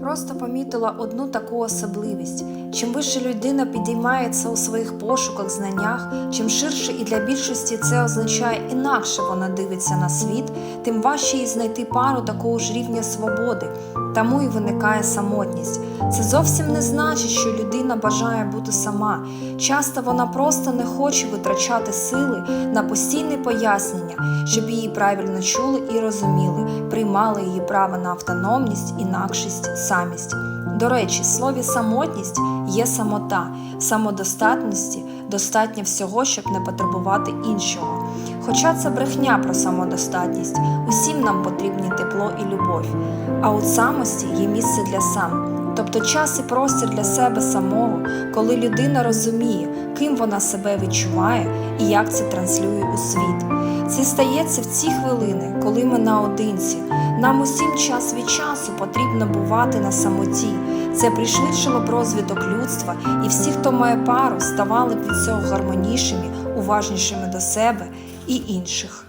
Просто помітила одну таку особливість: чим вище людина підіймається у своїх пошуках, знаннях, чим ширше і для більшості це означає інакше вона дивиться на світ, тим важче їй знайти пару такого ж рівня свободи. Тому і виникає самотність. Це зовсім не значить, що людина бажає бути сама. Часто вона просто не хоче витрачати сили на постійне пояснення, щоб її правильно чули і розуміли, приймали її право на автономність, інакшість, самість. До речі, в слові самотність є самота, самодостатності достатньо всього, щоб не потребувати іншого. Хоча це брехня про самодостатність, усім нам потрібні тепло і любов. А у самості є місце для сам, тобто час і простір для себе самого, коли людина розуміє, ким вона себе відчуває і як це транслює у світ. Це стається в ці хвилини, коли ми наодинці. Нам усім час від часу потрібно бувати на самоті. Це пришвидшило б розвиток людства, і всі, хто має пару, ставали б від цього гармонійшими, уважнішими до себе і інших.